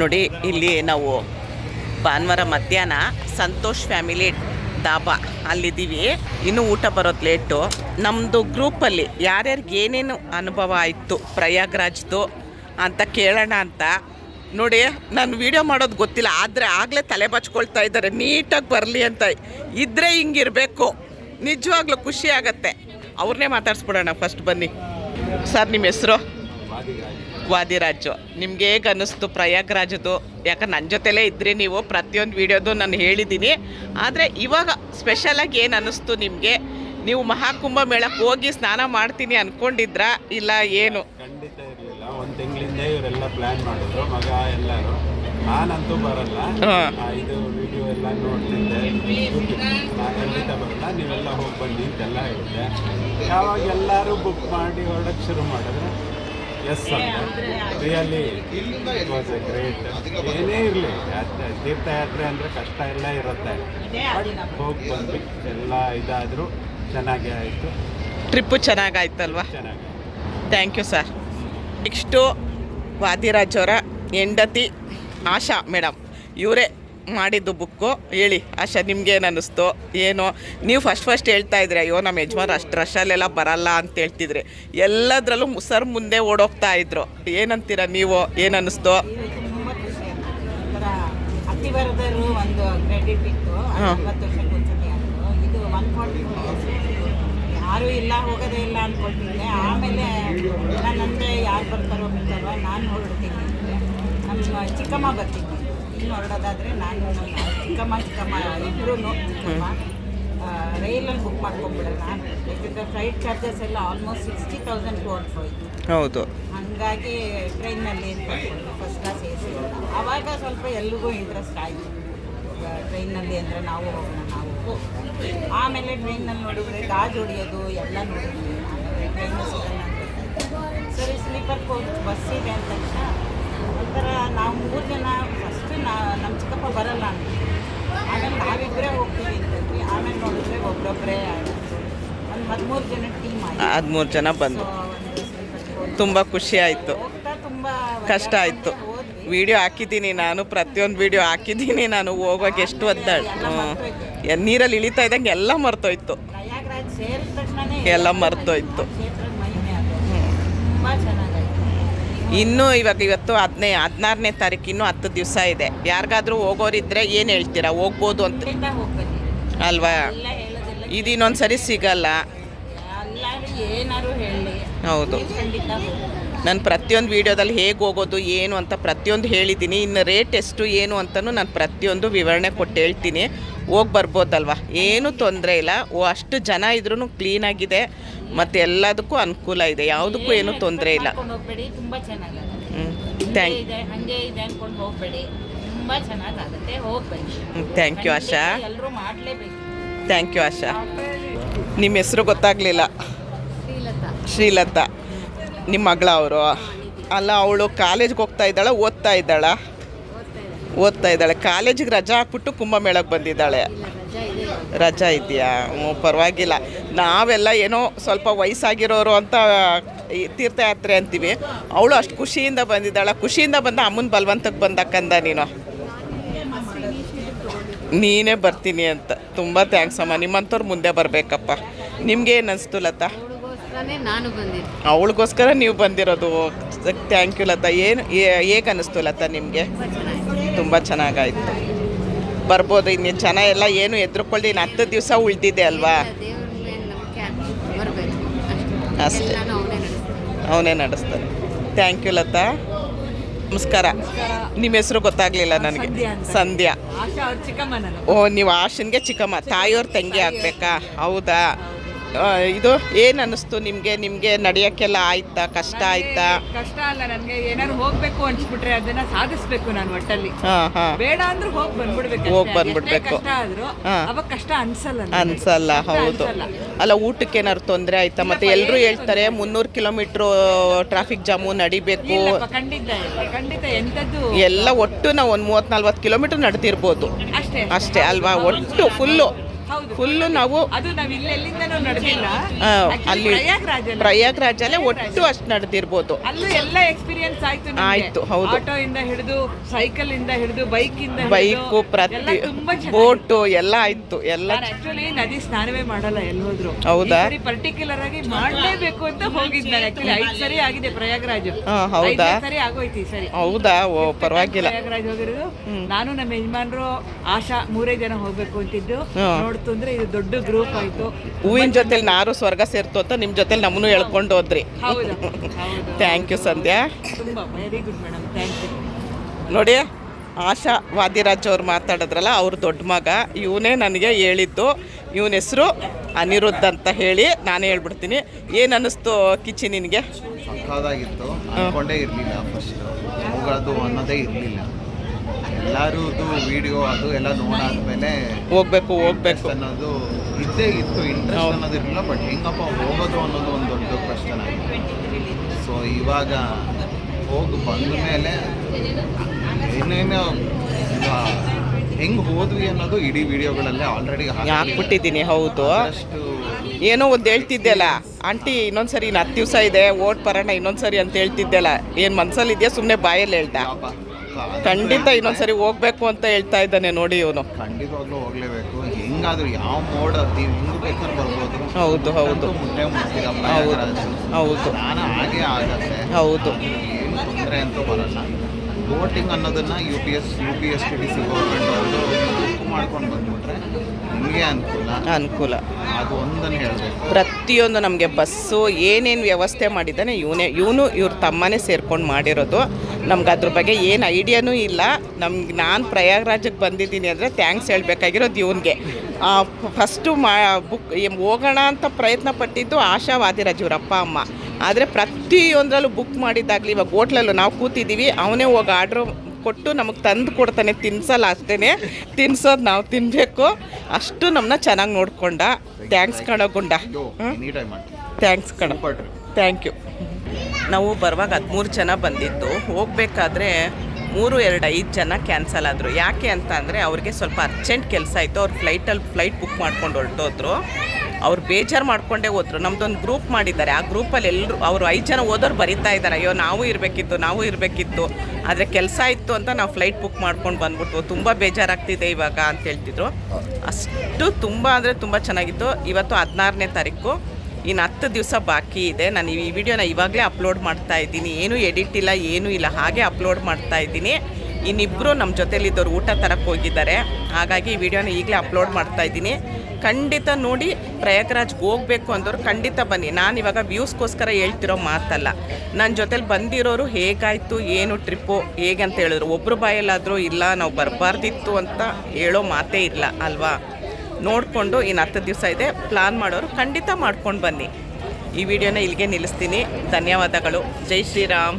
ನೋಡಿ, ಇಲ್ಲಿ ನಾವು ಭಾನುವಾರ ಮಧ್ಯಾಹ್ನ ಸಂತೋಷ್ ಫ್ಯಾಮಿಲಿ ಡಾಬಾ ಅಲ್ಲಿದ್ದೀವಿ. ಇನ್ನೂ ಊಟ ಬರೋದು ಲೇಟು ನಮ್ಮದು ಗ್ರೂಪಲ್ಲಿ ಯಾರ್ಯಾರಿಗೆ ಏನೇನು ಅನುಭವ ಆಯಿತು ಪ್ರಯಾಗ್ರಾಜ್ದು ಅಂತ ಕೇಳೋಣ ಅಂತ. ನೋಡಿ, ನಾನು ವಿಡಿಯೋ ಮಾಡೋದು ಗೊತ್ತಿಲ್ಲ, ಆದರೆ ಆಗಲೇ ತಲೆ ಬಚ್ಕೊಳ್ತಾ ಇದ್ದಾರೆ, ನೀಟಾಗಿ ಬರಲಿ ಅಂತ. ಇದ್ದರೆ ಹಿಂಗಿರಬೇಕು. ನಿಜವಾಗ್ಲೂ ಖುಷಿ ಆಗತ್ತೆ. ಅವ್ರನ್ನೇ ಮಾತಾಡ್ಸ್ಬಿಡೋಣ ಫಸ್ಟ್ ಬನ್ನಿ. ಸರ್, ನಿಮ್ಮ ಹೆಸರು? ವಾದಿರಾಜು ನಿಮ್ಗೆ ಹೇಗೆ ಅನ್ನಿಸ್ತು ಪ್ರಯಾಗ್ರಾಜದು ಯಾಕಂದ್ರೆ ನನ್ನ ಜೊತೆಲೇ ಇದ್ರಿ ನೀವು ಪ್ರತಿಯೊಂದು ವಿಡಿಯೋದು ನಾನು ಹೇಳಿದ್ದೀನಿ ಆದರೆ ಇವಾಗ ಸ್ಪೆಷಲಾಗಿ ಏನು ಅನ್ನಿಸ್ತು ನಿಮಗೆ? ನೀವು ಮಹಾಕುಂಭ ಮೇಳಕ್ಕೆ ಹೋಗಿ ಸ್ನಾನ ಮಾಡ್ತೀನಿ ಅಂದ್ಕೊಂಡಿದ್ರಾ ಇಲ್ಲ ಏನು? ಖಂಡಿತ ಇರಲಿಲ್ಲ. ಒಂದು ತಿಂಗಳಿಂದ ಇವರೆಲ್ಲ ಪ್ಲಾನ್ ಮಾಡಿದ್ರು ಮಗ ಎಲ್ಲರೂ. ನಾನಂತೂ ಬರಲ್ಲ. ಹಾ. ಆ, ಇದು ವಿಡಿಯೋ ಎಲ್ಲ ನೋಡ್ತಿದ್ದೆ. ನಾನು ಖಂಡಿತ ಬರಲ್ಲ. ನೀವೆಲ್ಲ ಹೋಗಿ ಬನ್ನಿ ಅಂತೆಲ್ಲ ಹೇಳಿದ್ದೆ ಯಾವಾಗ ಎಲ್ಲರೂ ಬುಕ್ ಮಾಡಿ ಹೊರಡಕ್ಕೆ ಶುರು ಮಾಡಿದ್ರೆ. ಎಸ್ ಅಂದೆ ರಿಯಲಿ ವಾಸ್ ಎ ಗ್ರೇಟ್ ಏನೇ ಇರಲಿ ತೀರ್ಥಯಾತ್ರೆ ಅಂದರೆ ಕಷ್ಟ ಎಲ್ಲ ಇರುತ್ತೆ. ಹೋಗಿ ಬಂದ್ವಿ, ಎಲ್ಲ ಇದಾದರೂ ಚೆನ್ನಾಗೇ ಆಯಿತು. ಟ್ರಿಪ್ಪು ಚೆನ್ನಾಗಾಯ್ತಲ್ವಾ? ಚೆನ್ನಾಗಿ thank you sir next Vadiraj ಅವರ ಹೆಂಡತಿ ಆಶಾ ಮೇಡಮ್ ಇವರೇ ಮಾಡಿದ್ದು ಬುಕ್ಕು. ಹೇಳಿ, ಆಶಾ ನಿಮ್ಗೇನು ಅನ್ನಿಸ್ತು ಏನು? ನೀವು ಫಸ್ಟ್ ಫಸ್ಟ್ ಹೇಳ್ತಾ ಇದ್ರಿ, ಅಯ್ಯೋ ನಮ್ಮ ಯಜಮಾನ್ ಅಷ್ಟು ರಶಲ್ಲೆಲ್ಲ ಬರಲ್ಲ ಅಂತ ಹೇಳ್ತಿದ್ರಿ. ಎಲ್ಲದರಲ್ಲೂ ಸರ್ ಮುಂದೆ ಓಡೋಗ್ತಾ ಇದ್ರು. ಏನಂತೀರ ನೀವು? ಏನು ಅನ್ನಿಸ್ತು ಯಾರೂ ಇಲ್ಲ ಹೋಗೋದೇ ಇಲ್ಲ ಅಂದ್ಕೊಳ್ತಿದ್ದೆ ಆಮೇಲೆ ನನ್ನಂದ್ರೆ ಯಾರು ಬರ್ತಾರೋ ಬಿಡ್ತಾರೋ, ನಾನು ಹೊರಡ್ತೀನಿ ನಮ್ಮ ಚಿಕ್ಕಮ್ಮ ಬರ್ತೀನಿ ಇನ್ನು ಹೊರಡೋದಾದರೆ ನಾನು ನಮ್ಮ ಚಿಕ್ಕಮ್ಮ ಚಿಕ್ಕಮ್ಮ ಇಬ್ಬರೂ ಚಿಕ್ಕಮ್ಮ ರೈಲಲ್ಲಿ ಬುಕ್ ಮಾಡ್ಕೊಂಡ್ಬಿಡೋಣ. ಯಾಕಂದರೆ ಫ್ಲೈಟ್ ಚಾರ್ಜಸ್ ಎಲ್ಲ ಆಲ್ಮೋಸ್ಟ್ ಸಿಕ್ಸ್ಟಿ ತೌಸಂಡ್ ಆನ್ ಹೋಯ್ತು ಹೌದು. ಹಂಗಾಗಿ ಟ್ರೈನಲ್ಲಿ ಫಸ್ಟ್ ಕ್ಲಾಸ್ ಎ ಸಿ ಆವಾಗ ಸ್ವಲ್ಪ ಎಲ್ರಿಗೂ ಇಂಟ್ರೆಸ್ಟ್ ಆಯಿತು. ಟ್ರೈನಲ್ಲಿ ಅಂದರೆ ನಾವು ಹೋಗೋಣ ನಾವು ಆಮೇಲೆ ಟ್ರೈನಲ್ಲಿ ನೋಡಿದ್ರೆ ಗಾಜು ಹೊಡಿಯೋದು ಎಲ್ಲ ನೋಡಿದ್ವಿ. ಟ್ರೈನ್ ಅಂತ ಸರಿ ಸ್ಲೀಪರ್ ಕೋಚ್ ಬಸ್ ಇದೆ ಅಂದ ತಕ್ಷಣ ಒಂಥರ ನಾವು ಮೂರು ಜನ ನಾ ನಮ್ಮ ಚಿಕ್ಕಪ್ಪ ಬರಲ್ಲ ಅಂತ ಆಮೇಲೆ ನಾವಿಬ್ಬರೇ ಹೋಗ್ತೀವಿ ಅಂತಂದ್ವಿ. ಆಮೇಲೆ ನೋಡಿದ್ರೆ ಒಬ್ಬೊಬ್ಬರೇ ಒಂದು ಹದಿಮೂರು ಜನ ಟೀಮ್ ಆಯಿತು. ಹದಿಮೂರು ಜನ ಬಂದು ತುಂಬ ಖುಷಿ ಆಯಿತು. ಕಷ್ಟ ಆಯಿತು. ವಿಡಿಯೋ ಹಾಕಿದ್ದೀನಿ ನಾನು ಪ್ರತಿಯೊಂದು ವಿಡಿಯೋ ಹಾಕಿದ್ದೀನಿ ನಾನು. ಹೋಗೋಕೆ ಎಷ್ಟು ಒದ್ದಾಳ ನೀರಲ್ಲಿ ಇಳಿತಾ ಇದ್ದಂಗೆ ಎಲ್ಲ ಮರ್ತೋಯ್ತು. ಎಲ್ಲ ಮರ್ತೋಯ್ತು. ಕ್ಷೇತ್ರದ ಮಹಿಮೆ ಅದು ತುಂಬ ಚೆನ್ನಾಗಾಯ್ತು ಇನ್ನೂ ಇವಾಗ ಇವತ್ತು ಹದಿನೈ ಹದಿನಾರನೇ ತಾರೀಕು ಇನ್ನೂ ಹತ್ತು ದಿವಸ ಇದೆ. ಯಾರಿಗಾದ್ರೂ ಹೋಗೋರಿದ್ರೆ ಏನು ಹೇಳ್ತೀರಾ? ಹೋಗ್ಬೋದು ಅಂತ. ಅಲ್ವಾ? ಇದು ಇನ್ನೊಂದು ಸರಿ ಸಿಗಲ್ಲ. ಹೌದು. ನಾನು ಪ್ರತಿಯೊಂದು ವಿಡಿಯೋದಲ್ಲಿ ಹೇಗೆ ಹೋಗೋದು ಏನು ಅಂತ ಪ್ರತಿಯೊಂದು ಹೇಳಿದ್ದೀನಿ. ಇನ್ನು ರೇಟ್ ಎಷ್ಟು ಏನು ಅಂತಲೂ ನಾನು ಪ್ರತಿಯೊಂದು ವಿವರಣೆ ಕೊಟ್ಟು ಹೇಳ್ತೀನಿ. ಹೋಗಿ ಬರ್ಬೋದಲ್ವ? ಏನೂ ತೊಂದರೆ ಇಲ್ಲ. ಓ ಅಷ್ಟು ಜನ ಇದ್ರೂ ಕ್ಲೀನಾಗಿದೆ ಮತ್ತು ಎಲ್ಲದಕ್ಕೂ ಅನುಕೂಲ ಇದೆ. ಯಾವುದಕ್ಕೂ ಏನೂ ತೊಂದರೆ ಇಲ್ಲ. ಹ್ಞೂ thank thank you Asha. Thank you Asha. ನಿಮ್ಮ ಹೆಸರು ಗೊತ್ತಾಗಲಿಲ್ಲ. ಶ್ರೀಲತಾ. ಶ್ರೀಲತಾ. ನಿಮ್ಮ ಮಗಳ ಅವರು. ಅಲ್ಲ ಅವಳು ಕಾಲೇಜ್ಗೆ ಹೋಗ್ತಾ ಇದ್ದಾಳ ಓದ್ತಾ ಇದ್ದಾಳ? ಓದ್ತಾ ಇದ್ದಾಳೆ. ಕಾಲೇಜಿಗೆ ರಜಾ ಹಾಕ್ಬಿಟ್ಟು ಕುಂಭಮೇಳಕ್ಕೆ ಬಂದಿದ್ದಾಳೆ. ರಜಾ ಇದೆಯಾ? ಹ್ಞೂ ಪರವಾಗಿಲ್ಲ. ನಾವೆಲ್ಲ ಏನೋ ಸ್ವಲ್ಪ ವಯಸ್ಸಾಗಿರೋರು ಅಂತ ಈ ತೀರ್ಥಯಾತ್ರೆ ಅಂತೀವಿ. ಅವಳು ಅಷ್ಟು ಖುಷಿಯಿಂದ ಬಂದಿದ್ದಾಳೆ. ಖುಷಿಯಿಂದ ಬಂದ ಅಮ್ಮನ ಬಲವಂತಕ್ಕೆ ಬಂದಕ್ಕಂದ ನೀನು. ನೀನೇ ಬರ್ತೀನಿ ಅಂತ. ತುಂಬ ಥ್ಯಾಂಕ್ಸ್ ಅಮ್ಮ. ನಿಮ್ಮಂಥವ್ರು ಮುಂದೆ ಬರಬೇಕಪ್ಪ. ನಿಮ್ಗೆ ಏನು ಅನಿಸ್ತು ಲತಾ? ನಾನು ಅವಳಿಗೋಸ್ಕರ ನೀವು ಬಂದಿರೋದು. Thank you Latha. ಏನು ಹೇಗೆ ಅನ್ನಿಸ್ತು ಲತಾ ನಿಮಗೆ? ತುಂಬ ಚೆನ್ನಾಗಾಯ್ತು. ಬರ್ಬೋದು ಇನ್ನು ಜನ ಎಲ್ಲ ಏನು ಎದ್ರುಕೊಳ್ಳಿ ಇನ್ನು ಹತ್ತು ದಿವಸ ಉಳಿದಿದೆ ಅಲ್ವಾ? ದೇವ್ರ ಮೇಲೆ ನಂಬಿಕೆ ಬರಬೇಕು ಅಷ್ಟೇ. ಅವನೇ ನಡೆಸ್ತೀನಿ ಥ್ಯಾಂಕ್ ಯು ಲತಾ. ನಮಸ್ಕಾರ. ನಿಮ್ಮ ಹೆಸರು ಗೊತ್ತಾಗಲಿಲ್ಲ ನನಗೆ. ಸಂಧ್ಯಾ ಓ ನೀವು ಆಶನ್ಗೆ ಚಿಕ್ಕಮ್ಮ ತಾಯಿಯವ್ರ ತಂಗಿ ಆಗ್ಬೇಕಾ? ಹೌದಾ? ಇದು ಏನ್ ಅನ್ನಿಸ್ತು ನಿಮಗೆ? ನಿಮಗೆ ನಡೆಯೋಕ್ಕೆಲ್ಲ ಆಯ್ತಾ? ಕಷ್ಟ ಆಯ್ತಾ? ಕಷ್ಟ ಅಲ್ಲ ನನಗೆ ಏನಾದ್ರು ಹೋಗ್ಬೇಕು ಅನ್ಸ್ಬಿಟ್ರೆ ಅದನ್ನ ಸಾಧಿಸ್ಬೇಕು ನಾನು ಒಟ್ಟಲ್ಲಿ. ಹಾಂ ಹಾಂ. ಬೇಡ ಅಂದ್ರೆ ಹೋಗಿ ಬಂದ್ಬಿಡ್ಬೇಕು ಹೋಗ್. ಬಂದ್ಬಿಡ್ಬೇಕು. ಕಷ್ಟ ಆದ್ರೂ. ಅವಾಗ ಕಷ್ಟ ಅನ್ಸಲ್ಲ ನನಗೆ. ಅನ್ಸಲ್ಲ ಹೌದು. ಅಲ್ಲ ಊಟಕ್ಕೆ ಏನಾದ್ರು ತೊಂದರೆ ಆಯ್ತಾ? ಮತ್ತೆ ಎಲ್ಲರೂ ಹೇಳ್ತಾರೆ ಮುನ್ನೂರು ಕಿಲೋಮೀಟರ್ ಟ್ರಾಫಿಕ್ ಜಾಮು ನಡಿಬೇಕು. ಇಲ್ಲಪ್ಪ ಖಂಡಿತ ಇಲ್ಲ. ಖಂಡಿತ ಎಂತದ್ದು ಎಲ್ಲ ಒಟ್ಟು ನಾವು ಒಂದು ಮೂವತ್ತು ನಲ್ವತ್ತು ಕಿಲೋಮೀಟ್ರ್ ನಡೆದಿರ್ಬೋದು ಅಷ್ಟೇ ಅಷ್ಟೇ. ಅಲ್ವಾ? ಒಟ್ಟು ಫುಲ್ಲು. ಫುಲ್ಲು ನಾವು ಅಲ್ಲಿ ಪ್ರಯಾಗ್ರಾಜಲ್ಲಿ. ಒಟ್ಟು ಅಷ್ಟು ನಡೆದಿರ್ಬೋದು. ಅಲ್ಲೂ ಎಲ್ಲ ಎಕ್ಸ್ಪೀರಿಯನ್ಸ್ ಆಯ್ತು. ಆಯ್ತು, ಹೌದು. ಆಟೋ ಇಂದ ಹಿಡಿದು ಸೈಕಲ್ ಇಂದ ಹಿಡಿದು ಬೈಕ್ ಇಂದ ಬೈಕು ಪ್ರತಿ. ಬೋಟು ಎಲ್ಲ ಆಯ್ತು ಎಲ್ಲ ಆಕ್ಚುಲಿ ನದಿ ಸ್ನಾನವೇ ಮಾಡಲ್ಲ ಎಲ್ಲೋದ್ರು. ಹೌದಾ? ಪರ್ಟಿಕ್ಯುಲರ್ ಆಗಿ ಮಾಡಲೇಬೇಕು ಅಂತ ಹೋಗಿದ್ ನಾನು ಆಕ್ಚುಲಿ ಐದ್ ಸರಿ ಆಗಿದೆ ಪ್ರಯಾಗ್ರಾಜ್. ಹೌದಾ? ಸರಿ ಆಗೋಯ್ತು ಈ ಸರಿ. ಹೌದಾ? ಓ ಪರವಾಗಿಲ್ಲ. ಪ್ರಯಾಗ್ರಾಜ್ ಹೋಗಿರೋದು. ನಾನು ನಮ್ಮ ಯಜಮಾನ್ರು ಆಶಾ ಮೂರೇ ಜನ ಹೋಗ್ಬೇಕು ಅಂತಿದ್ದು. ಹಾ. ನೋಡ್ತು ಅಂದ್ರೆ ಇದು ದೊಡ್ಡ ಗ್ರೂಪ್ ಆಯ್ತು. ಹೂವಿನ ಜೊತೆಲಿ ನಾರು ಸ್ವರ್ಗ ಸೇರ್ತು ಅಂತ ನಿಮ್ಮ ಜೊತೆಲಿ ನಮ್ಮನ್ನು ಹೇಳ್ಕೊಂಡು ಹೋದ್ರಿ. ಹೌದು ಹೌದು. Thank you Sandhya. ತುಂಬಾ very good madam thank you ನೋಡಿ ಆಶಾ ವಾದಿರಾಜ್ ಅವ್ರು ಮಾತಾಡಿದ್ರಲ್ಲ ಅವ್ರ ದೊಡ್ಡ ಮಗ. ಇವನೇ ನನಗೆ ಹೇಳಿದ್ದು. ಇವನ ಹೆಸರು ಅನಿರುದ್ಧ ಅಂತ ಹೇಳಿ ನಾನೇ ಹೇಳ್ಬಿಡ್ತೀನಿ. ಏನು ಅನ್ನಿಸ್ತು ಕಿಚ್ಚಿ ನಿನಗೆ? ಸಕ್ಕದಾಗಿತ್ತು ಅನ್ಕೊಂಡೇ ಇರಲಿಲ್ಲ ಫಸ್ಟ್ ಹೋಗೋದು ಅನ್ನೋದೇ ಇರಲಿಲ್ಲ. ಎಲ್ಲರದು ವಿಡಿಯೋ ಅದು ಎಲ್ಲ ನೋಡಾದ್ಮೇಲೆ ಹೋಗ್ಬೇಕು ಹೋಗ್ಬೇಕು. ಅನ್ನೋದು ಇದ್ದೇ ಇತ್ತು. ಇಂಟ್ರೆಸ್ಟ್. ಅನ್ನೋದು ಇರಲಿಲ್ಲ ಬಟ್ ಹೆಂಗಪ್ಪ ಹೋಗೋದು ಅನ್ನೋದು ಒಂದು ದೊಡ್ಡ ಕ್ವಶನ್ ಆಗಿದೆ ಸೊ ಇವಾಗ ಹೋಗಿ ಬಂದ ಮೇಲೆ ಏನೇನೋ ಹೆಂಗೆ ಹೋದ್ವಿ ಅನ್ನೋದು ಇಡೀ ವಿಡಿಯೋಗಳಲ್ಲೇ ಆಲ್ರೆಡಿ ಹಾಕ್ಬಿಟ್ಟಿದ್ದೀನಿ ಹೌದು. ಅಷ್ಟು ಏನೋ ಒಂದು ಹೇಳ್ತಿದ್ದೆಲ್ಲ. ಆಂಟಿ ಇನ್ನೊಂದ್ಸರಿ ಇನ್ನು ಹತ್ತು ದಿವಸ ಇದೆ ಓಟ್ ಬರೋಣ ಇನ್ನೊಂದ್ಸರಿ ಅಂತ ಹೇಳ್ತಿದ್ದೆಲ್ಲ. ಏನು ಮನ್ಸಲ್ಲಿ ಇದೆಯಾ ಸುಮ್ಮನೆ ಬಾಯಲ್ಲಿ ಹೇಳ್ದ ಖಂಡಿತ ಇನ್ನೊಂದ್ಸರಿ ಹೋಗ್ಬೇಕು ಅಂತ ಹೇಳ್ತಾ ಇದ್ದಾನೆ ನೋಡಿ ಇವನು. ಖಂಡಿತವಾಗ್ಲೂ ಹೋಗ್ಲೇಬೇಕು. ಹೆಂಗಾದ್ರೂ ಯಾವ ಮೋಡ್ ಹೆಂಗ್ ಬೇಕಾದ್ರೂ ಬರ್ಬೋದು. ಹೌದು, ಹೌದು. ಮುಟ್ಟೆ ಮುಟ್ತೀರ ಹೌದು. ಸ್ನಾನ ಹಾಗೆ ಆಗತ್ತೆ. ಹೌದು. ಏನು ತೊಂದರೆ ಅಂತೂ ಬರಲ್ಲ. ವೋಟಿಂಗ್ ಅನ್ನೋದನ್ನ U P S U P S T D C government ಅವರು ಮಾಡ್ಕೊಂಡು ಬಂದ್ಬಿಟ್ರೆ ನಿಮಗೆ ಅನುಕೂಲ? ಅನುಕೂಲ. ಅದು ಒಂದನ್ನು ಹೇಳಬೇಕು. ಪ್ರತಿಯೊಂದು ನಮಗೆ ಬಸ್ಸು ಏನೇನು ವ್ಯವಸ್ಥೆ ಮಾಡಿದ್ದಾನೆ ಇವನೇ ಇವನು ಇವ್ರ ತಮ್ಮನೇ ಸೇರ್ಕೊಂಡು ಮಾಡಿರೋದು. ನಮ್ಗೆ ಅದ್ರ ಬಗ್ಗೆ ಏನು ಐಡಿಯಾನೂ ಇಲ್ಲ. ನಮ್ಗೆ ನಾನು ಪ್ರಯಾಗ್ರಾಜಕ್ಕೆ ಬಂದಿದ್ದೀನಿ ಅಂದರೆ ಥ್ಯಾಂಕ್ಸ್ ಹೇಳಬೇಕಾಗಿರೋದು ಇವನಿಗೆ. ಫಸ್ಟು ಮಾ ಬುಕ್ ಹೋಗೋಣ ಅಂತ ಪ್ರಯತ್ನ ಪಟ್ಟಿದ್ದು ಆಶಾವಾದಿರಾಜ್ ಇವ್ರ ಅಪ್ಪ ಅಮ್ಮ. ಆದರೆ ಪ್ರತಿಯೊಂದರಲ್ಲೂ ಬುಕ್ ಮಾಡಿದ್ದಾಗಲಿ ಇವಾಗ ಹೋಟ್ಲಲ್ಲೂ ನಾವು ಕೂತಿದ್ದೀವಿ ಅವನೇ ಹೋಗಿ ಆರ್ಡ್ರು ಕೊಟ್ಟು ನಮಗೆ ತಂದು ಕೊಡ್ತಾನೆ ತಿನ್ಸಲ್ಲ ಅಷ್ಟೇ ತಿನ್ಸೋದು ನಾವು ತಿನ್ನಬೇಕು ಅಷ್ಟು ನಮ್ಮನ್ನ ಚೆನ್ನಾಗಿ ನೋಡ್ಕೊಂಡ. ಥ್ಯಾಂಕ್ಸ್ ಕಣ ಗುಂಡ. ಥ್ಯಾಂಕ್ಸ್ ಕಣ. ಥ್ಯಾಂಕ್ ಯು ನಾವು ಬರುವಾಗ ಹದಿಮೂರು ಜನ ಬಂದಿದ್ದು. ಹೋಗಬೇಕಾದ್ರೆ ಮೂರು ಎರಡು ಐದು ಜನ ಕ್ಯಾನ್ಸಲ್ ಆದರು. ಯಾಕೆ ಅಂತ ಅಂದರೆ ಅವ್ರಿಗೆ ಸ್ವಲ್ಪ ಅರ್ಜೆಂಟ್ ಕೆಲಸ ಆಯಿತು ಅವ್ರು ಫ್ಲೈಟಲ್ಲಿ ಫ್ಲೈಟ್ ಬುಕ್ ಮಾಡ್ಕೊಂಡು ಹೊರಟೋದ್ರು. ಅವ್ರು ಬೇಜಾರು ಮಾಡ್ಕೊಂಡೇ ಹೋದ್ರು. ನಮ್ದೊಂದು ಗ್ರೂಪ್ ಮಾಡಿದ್ದಾರೆ. ಆ ಗ್ರೂಪಲ್ಲಿ ಎಲ್ಲರೂ ಅವರು ಐದು ಜನ ಓದೋರು ಬರಿತಾ ಇದ್ದಾರೆ. ಅಯ್ಯೋ, ನಾವು ಇರಬೇಕಿತ್ತು ನಾವು ಇರಬೇಕಿತ್ತು. ಆದರೆ ಕೆಲಸ ಇತ್ತು ಅಂತ ನಾವು ಫ್ಲೈಟ್ ಬುಕ್ ಮಾಡ್ಕೊಂಡು ಬಂದ್ಬಿಟ್ಟು ತುಂಬ ಬೇಜಾರಾಗ್ತಿದೆ ಇವಾಗ ಅಂತ ಹೇಳ್ತಿದ್ರು. ಅಷ್ಟು ತುಂಬ ಅಂದರೆ ತುಂಬ ಚೆನ್ನಾಗಿತ್ತು. ಇವತ್ತು ಹದಿನಾರನೇ ತಾರೀಕು. ಇನ್ನು ಹತ್ತು ದಿವಸ ಬಾಕಿ ಇದೆ. ನಾನು ಈ ವಿಡಿಯೋನ ಇವಾಗಲೇ ಅಪ್ಲೋಡ್ ಮಾಡ್ತಾ ಇದ್ದೀನಿ. ಏನೂ ಎಡಿಟ್ ಇಲ್ಲ, ಏನೂ ಇಲ್ಲ. ಹಾಗೆ ಅಪ್ಲೋಡ್ ಮಾಡ್ತಾ ಇದ್ದೀನಿ. ಇನ್ನಿಬ್ಬರು ನಮ್ಮ ಜೊತೆಲಿದ್ದವ್ರು ಊಟ ತರಕ್ಕೆ ಹೋಗಿದ್ದಾರೆ. ಹಾಗಾಗಿ ಈ ವಿಡಿಯೋನ ಈಗಲೇ ಅಪ್ಲೋಡ್ ಮಾಡ್ತಾ ಇದ್ದೀನಿ. ಖಂಡಿತ ನೋಡಿ ಪ್ರಯಾಗ್ರಾಜ್ಗೆ ಹೋಗಬೇಕು ಅಂದವ್ರು ಖಂಡಿತ ಬನ್ನಿ. ನಾನು ಇವಾಗ ವ್ಯೂಸ್ಗೋಸ್ಕರ ಹೇಳ್ತಿರೋ ಮಾತಲ್ಲ. ನನ್ನ ಜೊತೆಲಿ ಬಂದಿರೋರು ಹೇಗಾಯಿತು, ಏನು ಟ್ರಿಪ್ಪು, ಹೇಗೆ ಅಂತ ಹೇಳಿದ್ರು. ಒಬ್ಬರು ಬಾಯಲ್ಲಾದರೂ ಇಲ್ಲ, ನಾವು ಬರಬಾರ್ದಿತ್ತು ಅಂತ ಹೇಳೋ ಮಾತೇ ಇಲ್ಲ, ಅಲ್ವಾ? ನೋಡಿಕೊಂಡು ಇನ್ನು ಹತ್ತು ದಿವಸ ಇದೆ. ಪ್ಲಾನ್ ಮಾಡೋರು ಖಂಡಿತ ಮಾಡ್ಕೊಂಡು ಬನ್ನಿ. ಈ ವಿಡಿಯೋನ ಇಲ್ಲಿಗೆ ನಿಲ್ಲಿಸ್ತೀನಿ. ಧನ್ಯವಾದಗಳು. ಜೈ ಶ್ರೀರಾಮ್.